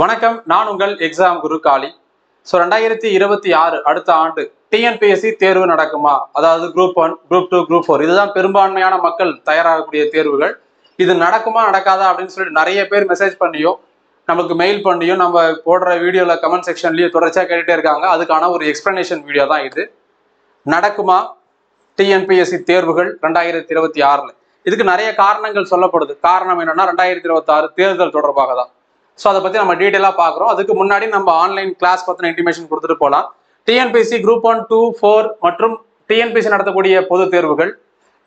வணக்கம் நான் உங்கள் எக்ஸாம் குரு காளி. ஸோ ரெண்டாயிரத்தி இருபத்தி ஆறு அடுத்த ஆண்டு டிஎன்பிஎஸ்சி தேர்வு நடக்குமா? அதாவது group one group two group four இதுதான் பெரும்பான்மையான மக்கள் தயாராகக்கூடிய தேர்வுகள். இது நடக்குமா நடக்காதா அப்படின்னு சொல்லிட்டு நிறைய பேர் மெசேஜ் பண்ணியோ நமக்கு மெயில் பண்ணியும் நம்ம போடுற வீடியோவில் கமெண்ட் செக்ஷன்லேயும் தொடர்ச்சியாக கேட்டுகிட்டே இருக்காங்க. அதுக்கான ஒரு எக்ஸ்பிளனேஷன் வீடியோ தான் இது. நடக்குமா டிஎன்பிஎஸ்சி தேர்வுகள் ரெண்டாயிரத்தி இருபத்தி ஆறில்? இதுக்கு நிறைய காரணங்கள் சொல்லப்படுது. காரணம் என்னன்னா ரெண்டாயிரத்தி இருபத்தி ஆறு தேர்தல் தொடர்பாக தான். ஸோ அதை பற்றி நம்ம டீட்டெயிலாக பார்க்குறோம். அதுக்கு முன்னாடி நம்ம ஆன்லைன் கிளாஸ் பற்றின இன்டிமேஷன் கொடுத்துட்டு போகலாம். TNPC group one two four மற்றும் டிஎன்பிஎஸ்சி நடத்தக்கூடிய பொது தேர்வுகள்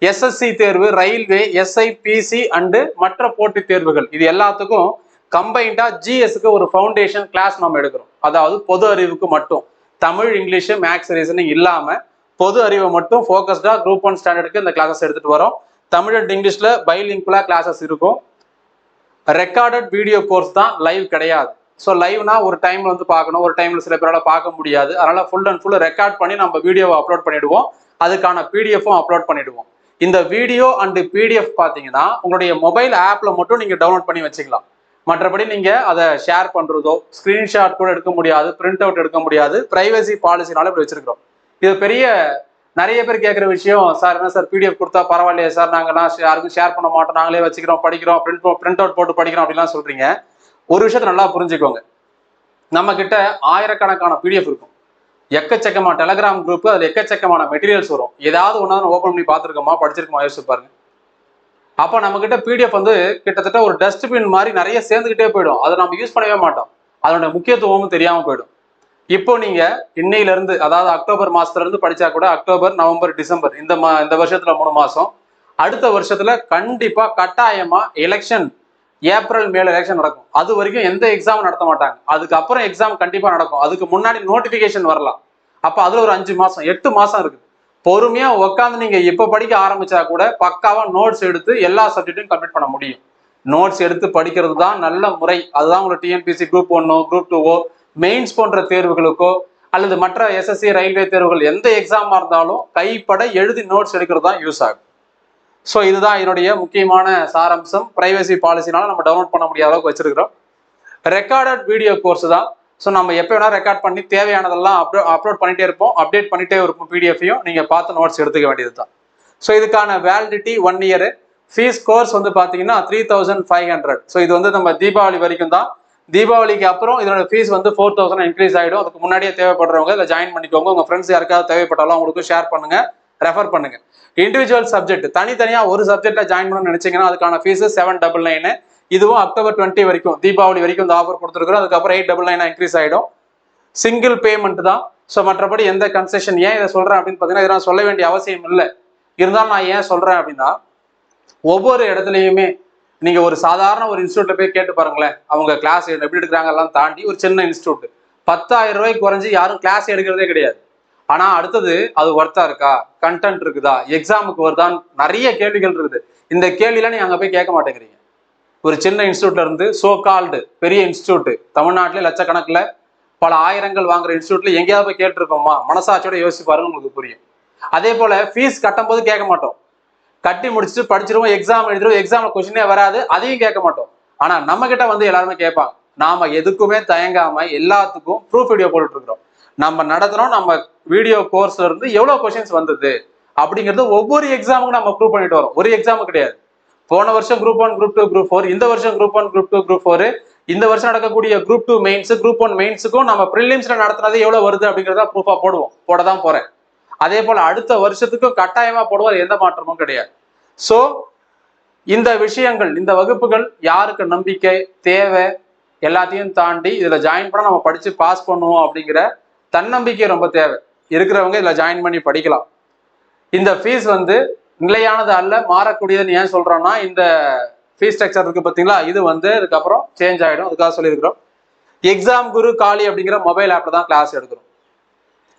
எஸ்எஸ்சி தேர்வு ரயில்வே எஸ்ஐபிசி அண்டு மற்ற போட்டித் தேர்வுகள். இது எல்லாத்துக்கும் கம்பைண்டாக ஜிஎஸ்க்கு ஒரு ஃபவுண்டேஷன் கிளாஸ் நம்ம எடுக்கிறோம். அதாவது பொது அறிவுக்கு மட்டும். தமிழ் இங்கிலீஷு மேக்ஸ் ரீசனிங் இல்லாமல் பொது அறிவை மட்டும் ஃபோக்கஸ்டாக குரூப் ஒன் ஸ்டாண்டர்டுக்கு இந்த கிளாஸஸ் எடுத்துகிட்டு வரோம். தமிழ் அண்ட் இங்கிலீஷில் பைலிங்குலா கிளாஸஸ் இருக்கும். ரெக்கார்டட் வீடியோ கோர்ஸ் தான் லைவ் கிடையாது. ஸோ லைவ்னா ஒரு டைமில் வந்து பார்க்கணும். ஒரு டைமில் சில பேரால் பார்க்க முடியாது. அதனால் ஃபுல் அண்ட் ஃபுல் ரெக்கார்ட் பண்ணி நம்ம வீடியோவை அப்லோட் பண்ணிவிடுவோம் அதுக்கான பிடிஎஃப்பும் அப்லோட் பண்ணிடுவோம். இந்த வீடியோ அண்டு பிடிஎஃப் பார்த்தீங்கன்னா உங்களுடைய மொபைல் ஆப்பில் மட்டும் நீங்கள் டவுன்லோட் பண்ணி வச்சுக்கலாம். மற்றபடி நீங்கள் அதை ஷேர் பண்ணுறதோ ஸ்க்ரீன்ஷாட் கூட எடுக்க முடியாது பிரிண்ட் அவுட் எடுக்க முடியாது ப்ரைவசி பாலிசினால இப்படி வச்சுருக்கிறோம். இது பெரிய நிறைய பேர் கேட்குற விஷயம் சார் என்ன சார் பிடிஎஃப் கொடுத்தா பரவாயில்லையே சார் நாங்கள்லாம் யாருக்கும் ஷேர் பண்ண மாட்டோம் நாங்களே வச்சுக்கிறோம் படிக்கிறோம் பிரிண்ட் பிரிண்ட் அவுட் போட்டு படிக்கிறோம் அப்படிலாம் சொல்றீங்க. ஒரு விஷயத்த நல்லா புரிஞ்சுக்கோங்க. நம்ம கிட்ட ஆயிரக்கணக்கான பிடிஎஃப் இருக்கும். எக்கச்சக்கமான டெலகிராம் குரூப் அதில் எக்கச்சக்கமான மெட்டீரியல்ஸ் வரும். ஏதாவது ஒன்றா ஓப்பன் பண்ணி பார்த்துருக்கோமா படிச்சிருக்கோமா யோசிச்சு பாருங்க. அப்போ நம்ம கிட்ட பிடிஎஃப் வந்து கிட்டத்தட்ட ஒரு டஸ்ட்பின் மாதிரி நிறைய சேர்ந்துக்கிட்டே போயிடும். அதை நம்ம யூஸ் பண்ணவே மாட்டோம். அதனுடைய முக்கியத்துவமும் தெரியாமல் போயிடும். இப்போ நீங்க இன்னையில இருந்து அதாவது அக்டோபர் மாசத்துல இருந்து படிச்சா கூட அக்டோபர் நவம்பர் டிசம்பர் இந்த மா இந்த வருஷத்துல மூணு மாசம். அடுத்த வருஷத்துல கண்டிப்பா கட்டாயமா எலெக்ஷன் ஏப்ரல் மேல எலெக்ஷன் நடக்கும். அது வரைக்கும் எந்த எக்ஸாமும் நடத்த மாட்டாங்க. அதுக்கப்புறம் எக்ஸாம் கண்டிப்பா நடக்கும். அதுக்கு முன்னாடி நோட்டிபிகேஷன் வரலாம். அப்ப அதுல ஒரு அஞ்சு மாசம் எட்டு மாசம் இருக்குது பொறுமையா உட்காந்து நீங்க இப்ப படிக்க ஆரம்பிச்சா கூட பக்காவா நோட்ஸ் எடுத்து எல்லா சப்ஜெக்ட்டையும் கம்ப்ளீட் பண்ண முடியும். நோட்ஸ் எடுத்து படிக்கிறது தான் நல்ல முறை. அதுதான் உங்களுக்கு டிஎன்பிசி குரூப் ஒன்னோ குரூப் டூவோ மெயின்ஸ் போன்ற தேர்வுகளுக்கோ அல்லது மற்ற எஸ்எஸ்சி ரயில்வே தேர்வுகள் எந்த எக்ஸாமா இருந்தாலும் கைப்பட எழுதி நோட்ஸ் எடுக்கிறது தான் யூஸ் ஆகும். ஸோ இதுதான் என்னுடைய முக்கியமான சாரம்சம். ப்ரைவசி பாலிசினால நம்ம டவுன்லோட் பண்ண முடியாத அளவுக்கு வச்சிருக்கிறோம். ரெக்கார்டட் வீடியோ கோர்ஸ் தான். ஸோ நம்ம எப்போ வேணால் ரெக்கார்ட் பண்ணி தேவையானதெல்லாம் அப்லோ அப்லோட் பண்ணிகிட்டே இருப்போம். அப்டேட் பண்ணிகிட்டே இருப்போம் பிடிஎஃபையும் நீங்கள் பார்த்து நோட்ஸ் எடுத்துக்க வேண்டியது தான் ஸோ இதுக்கான validity one year fees course வந்து பார்த்தீங்கன்னா three thousand five hundred so இது வந்து நம்ம தீபாவளி வரைக்கும் தான் தீபாவளிக்கு அப்புறம் இதோட ஃபீஸ் வந்து ஃபோர் தௌசண்ட் இன்க்ரீஸ் ஆகிடும் அதுக்கு முன்னாடியே தேவைப்படுறவங்க இதில் ஜாயின் பண்ணிக்கோங்க. உங்கள் ஃப்ரெண்ட்ஸ் யாருக்காவது தேவைப்பட்டாலும் அவங்களுக்கும் ஷேர் பண்ணுங்க ரெஃபர் பண்ணுங்க. இண்டிவிஜுவல் சப்ஜெக்ட் தனித்தனியாக ஒரு சப்ஜெக்டில் ஜாயின் பண்ணணும்னு நினைச்சீங்கன்னா அதுக்கான ஃபீஸ் செவன் டபுள் நைனு இதுவும் அக்டோபர் டுவெண்ட்டி வரைக்கும் தீபாவளி வரைக்கும் இந்த ஆஃபர் கொடுத்துருக்குறோம். அதுக்கப்புறம் எயிட் டபுள் நைன் இன்க்ரீஸ் ஆகிடும் சிங்கிள் பேமெண்ட் தான். ஸோ மற்றபடி எந்த கன்செஷன் ஏன் இதை சொல்கிறேன் அப்படின்னு பார்த்தீங்கன்னா இதை நான் சொல்ல வேண்டிய அவசியம் இல்லை. இருந்தாலும் நான் ஏன் சொல்கிறேன் அப்படின்னா ஒவ்வொரு இடத்துலையுமே நீங்க ஒரு சாதாரண ஒரு இன்ஸ்டியூட்ல போய் கேட்டு பாருங்களேன். அவங்க கிளாஸ் எப்படி எடுக்கிறாங்க எல்லாம் தாண்டி ஒரு சின்ன இன்ஸ்டியூட் பத்தாயிரம் ரூபாய்க்கு குறைஞ்சி யாரும் கிளாஸ் எடுக்கிறதே கிடையாது. ஆனா அடுத்தது அது ஒர்த்தா இருக்கா? கண்டென்ட் இருக்குதா? எக்ஸாமுக்கு வருதான்னு நிறைய கேள்விகள் இருக்குது. இந்த கேள்வியெல்லாம் நீங்க அங்க போய் கேட்க மாட்டேங்கிறீங்க. ஒரு சின்ன இன்ஸ்டியூட்ல இருந்து சோ கால்டு பெரிய இன்ஸ்டியூட் தமிழ்நாட்டிலே லட்சக்கணக்கில் பல ஆயிரங்கள் வாங்குற இன்ஸ்டியூட்ல எங்கேயாவது போய் கேட்டிருக்கோமா? மனசாட்சியோட யோசிச்சு பாருங்க உங்களுக்கு புரியும். அதே போல ஃபீஸ் கட்டும் போது கேட்க மாட்டோம். கட்டி முடிச்சுட்டு படிச்சிருவோம் எக்ஸாம் எழுதிருவோம் எக்ஸாம்ல கொஸ்டினே வராது அதையும் கேட்க மாட்டோம். ஆனா நம்ம கிட்ட வந்து எல்லாருமே கேட்பாங்க. நாம எதுக்குமே தயங்காம எல்லாத்துக்கும் ப்ரூஃப் வீடியோ போட்டுட்டு இருக்கிறோம் நம்ம நடத்துறோம் நம்ம வீடியோ கோர்ஸ்ல இருந்து எவ்வளவு கொஸ்டின்ஸ் வந்தது அப்படிங்கிறது ஒவ்வொரு எக்ஸாமுக்கும் நம்ம ப்ரூவ் பண்ணிட்டு வரோம். ஒரு எக்ஸாமு கிடையாது. போன வருஷம் group one group two group four இந்த வருஷம் group one group two group four இந்த வருஷம் நடக்கக்கூடிய group two mains group one மெயின்ஸுக்கும் நம்ம ப்ரிலிம்ஸ்ல நடத்துனது எவ்வளவு வருது அப்படிங்கிறத ப்ரூஃபா போடுவோம். போட தான் போறேன். அதே போல அடுத்த வருஷத்துக்கும் கட்டாயமா போடுவார் எந்த மாற்றமும் கிடையாது. ஸோ இந்த விஷயங்கள் இந்த வகுப்புகள் யாருக்கு நம்பிக்கை தேவை எல்லாத்தையும் தாண்டி இதுல ஜாயின் பண்ண நம்ம படிச்சு பாஸ் பண்ணுவோம் அப்படிங்கிற தன்னம்பிக்கை ரொம்ப தேவை. இருக்கிறவங்க இதுல ஜாயின் பண்ணி படிக்கலாம். இந்த ஃபீஸ் வந்து நிலையானது அல்ல மாறக்கூடியதுன்னு ஏன் சொல்றோம்னா இந்த ஃபீஸ் ஸ்ட்ரக்சர் இருக்கு பார்த்தீங்களா இது வந்து இதுக்கப்புறம் சேஞ்ச் ஆகிடும் அதுக்காக சொல்லியிருக்கிறோம். எக்ஸாம் குரு காலி அப்படிங்கிற மொபைல் ஆப்ல தான் கிளாஸ் எடுக்கிறோம்.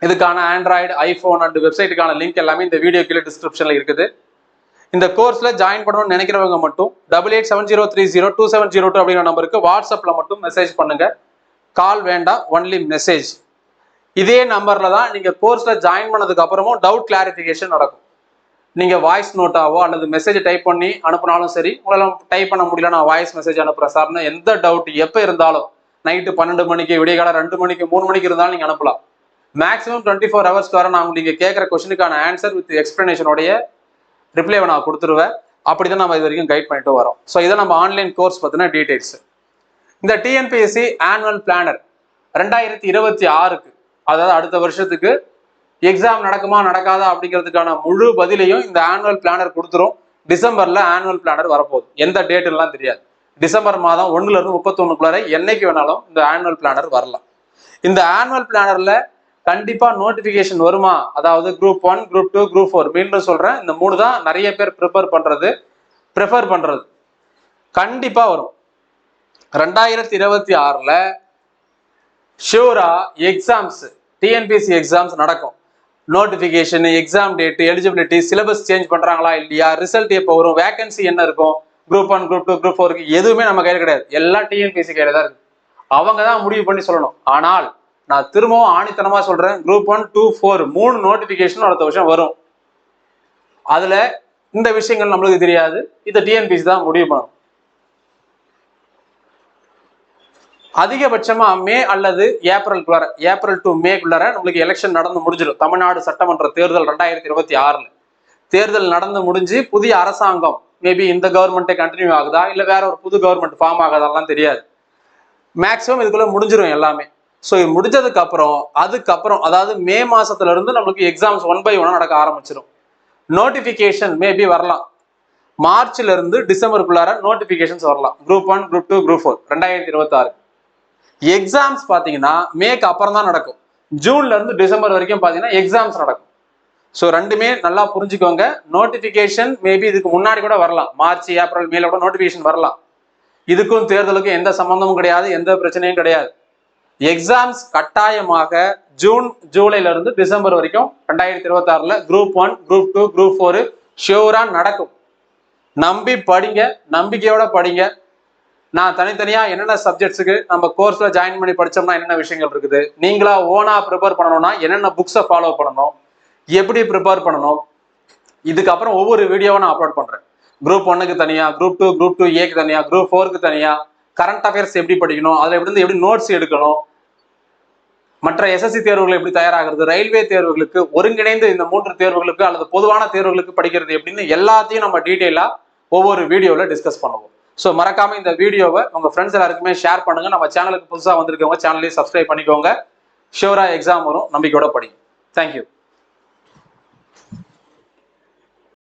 இதுக்கான ஆண்ட்ராய்டு ஐஃபோன் அண்ட் வெப்சைட்டுக்கான லிங்க் எல்லாமே இந்த வீடியோ கீழே டிஸ்கிரிப்ஷனில் இருக்குது. இந்த கோர்ஸில் ஜாயின் பண்ணணும்னு நினைக்கிறவங்க மட்டும் double eight seven zero three zero two seven zero two அப்படிங்கிற நம்பருக்கு வாட்ஸ்அப்பில் மட்டும் மெசேஜ் பண்ணுங்கள் கால் வேண்டாம் ஒன்லி மெசேஜ் இதே நம்பரில் தான் நீங்கள் கோர்ஸில் ஜாயின் பண்ணதுக்கு அப்புறமும் டவுட் கிளாரிஃபிகேஷன் நடக்கும். நீங்கள் வாய்ஸ் நோட்டாவோ அல்லது மெசேஜ் டைப் பண்ணி அனுப்புனாலும் சரி உங்களால் டைப் பண்ண முடியல நான் வாய்ஸ் மெசேஜ் அனுப்புகிறேன் சார்னு எந்த டவுட் எப்போ இருந்தாலும் நைட்டு பன்னெண்டு மணிக்கு விடியகாலம் ரெண்டு மணிக்கு மூணு மணிக்கு இருந்தாலும் நீங்கள் அனுப்பலாம். மேக்ஸிமம் டுவெண்ட்டி ஃபோர் ஹவர்ஸ்க்கு வர நான் நீங்க கேட்குற கொஸ்டினுக்கான ஆன்சர் வித் எக்ஸ்பிளனேஷனோடைய ரிப்ளை நான் கொடுத்துருவேன். அப்படிதான் நம்ம இது வரைக்கும் கைட் பண்ணிட்டு வரோம். ஸோ இதை நம்ம ஆன்லைன் கோர்ஸ் பார்த்தீங்கன்னா டீடைல்ஸ் இந்த டிஎன்பிஎஸ்சி ஆனுவல் பிளானர் ரெண்டாயிரத்தி இருபத்தி ஆறுக்கு அதாவது அடுத்த வருஷத்துக்கு எக்ஸாம் நடக்குமா நடக்காதா அப்படிங்கிறதுக்கான முழு பதிலையும் இந்த ஆனுவல் பிளானர் கொடுத்துரும். டிசம்பரில் ஆனுவல் பிளானர் வரப்போகுது. எந்த டேட்டுலாம் தெரியாது. டிசம்பர் மாதம் ஒன்றுலேருந்து இருந்து முப்பத்தொன்னுக்குள்ளார என்னைக்கு வேணாலும் இந்த ஆனுவல் பிளானர் வரலாம். இந்த ஆனுவல் பிளானரில் கண்டிப்பா நோட்டிபிகேஷன் வருமா? அதாவது group one group two group four மீண்டும் சொல்றேன். இந்த மூணு தான் நிறைய பேர் ப்ரிப்பேர் பண்றது. ப்ரிஃபர் பண்றது. கண்டிப்பா வரும். ரெண்டாயிரத்தி இருபத்தி ஆறுல ஷூரா எக்ஸாம்ஸ் டிஎன்பிஎஸ்சி எக்ஸாம்ஸ் நடக்கும். Notification exam date eligibility syllabus change பண்றாங்களா இல்லையா? ரிசல்ட் எப்போ வரும்? வேகன்சி என்ன இருக்கும்? Group one group two group ஃபோருக்கு எதுவுமே நம்ம கையில் கிடையாது. எல்லாம் டிஎன்பிஎஸ்சி கையில தான் இருக்கு. அவங்க தான் முடிவு பண்ணி சொல்லணும். ஆனால் நான் திரும்பவும் ஆணித்தனமா சொல்றேன். குரூப் ஒன் டூ ஃபோர் மூணு நோட்டிபிகேஷன் அடுத்த வருஷம் வரும். அதுல இந்த விஷயங்கள் நம்மளுக்கு தெரியாது. இதை டிஎன்பிஎஸ்சி தான் முடிவு பண்ணணும். அதிகபட்சமா மே அல்லது ஏப்ரலுக்குள்ளார ஏப்ரல் டு மேக்குள்ளார நம்மளுக்கு எலெக்ஷன் நடந்து முடிஞ்சிடும். தமிழ்நாடு சட்டமன்ற தேர்தல் ரெண்டாயிரத்தி இருபத்தி ஆறுல. தேர்தல் நடந்து முடிஞ்சு புதிய அரசாங்கம் மேபி இந்த கவர்மெண்ட்டே கண்டினியூ ஆகுதா? இல்லை வேற ஒரு புது கவர்மெண்ட் ஃபார்ம் ஆகுதாலாம் தெரியாது. மேக்ஸிமம் இதுக்குள்ள முடிஞ்சிடும் எல்லாமே. ஸோ இது முடிஞ்சதுக்கு அப்புறம் அதுக்கப்புறம் அதாவது மே மாசத்துல இருந்து நம்மளுக்கு எக்ஸாம்ஸ் ஒன் பை ஒன்னா நடக்க ஆரம்பிச்சிடும் நோட்டிஃபிகேஷன் மேபி வரலாம். மார்ச்ல இருந்து டிசம்பருக்குள்ளார நோட்டிபிகேஷன்ஸ் வரலாம். Group one group two group four ரெண்டாயிரத்தி இருபத்தாறு. எக்ஸாம்ஸ் பார்த்தீங்கன்னா மேக்கு அப்புறம் தான் நடக்கும். ஜூன்ல இருந்து டிசம்பர் வரைக்கும் பார்த்தீங்கன்னா எக்ஸாம்ஸ் நடக்கும். ஸோ ரெண்டுமே நல்லா புரிஞ்சுக்கோங்க. நோட்டிஃபிகேஷன் மேபி இதுக்கு முன்னாடி கூட வரலாம். மார்ச் ஏப்ரல் மேல கூட நோட்டிஃபிகேஷன் வரலாம். இதுக்கும் தேர்தலுக்கும் எந்த சம்மந்தமும் கிடையாது எந்த பிரச்சனையும் கிடையாது. எக்ஸாம்ஸ் கட்டாயமாக ஜூன் ஜூலைல இருந்து டிசம்பர் வரைக்கும் ரெண்டாயிரத்தி இருபத்தாறுல group one group two group four ஷியூரா நடக்கும். நம்பி படிங்க நம்பிக்கையோட படிங்க. நான் தனித்தனியா என்னென்ன சப்ஜெக்ட்ஸுக்கு நம்ம கோர்ஸ்ல ஜாயின் பண்ணி படிச்சோம்னா என்னென்ன விஷயங்கள் இருக்குது? நீங்களா ஓனா ப்ரிப்பேர் பண்ணணும்னா என்னென்ன புக்ஸை ஃபாலோ பண்ணணும்? எப்படி ப்ரிப்பேர் பண்ணணும்? இதுக்கப்புறம் ஒவ்வொரு வீடியோவை நான் அப்லோட் பண்றேன். குரூப் ஒன்னுக்கு தனியா குரூப் டூ குரூப் டூ ஏக்கு தனியா குரூப் ஃபோருக்கு தனியா கரண்ட் அஃபேர்ஸ் எப்படி படிக்கணும்? அதில் எப்படி இருந்து எப்படி நோட்ஸ் எடுக்கணும்? மற்ற எஸ்எஸ்சி தேர்வுகள் எப்படி தயாராகிறது? ரயில்வே தேர்வுகளுக்கு ஒருங்கிணைந்து இந்த மூன்று தேர்வுகளுக்கு அல்லது பொதுவான தேர்வுகளுக்கு படிக்கிறது எப்படின்னு எல்லாத்தையும் நம்ம டீட்டெயிலா ஒவ்வொரு வீடியோவில் டிஸ்கஸ் பண்ணுவோம். ஸோ மறக்காம இந்த வீடியோவை உங்க ஃப்ரெண்ட்ஸ் எல்லாருக்குமே ஷேர் பண்ணுங்க. நம்ம சேனலுக்கு புதுசாக வந்திருக்கவங்க சேனலையும் சப்ஸ்கிரைப் பண்ணிக்கோங்க. ஷியூரா எக்ஸாம் வரும். நம்பிக்கையோட படிங்க. தேங்க்யூ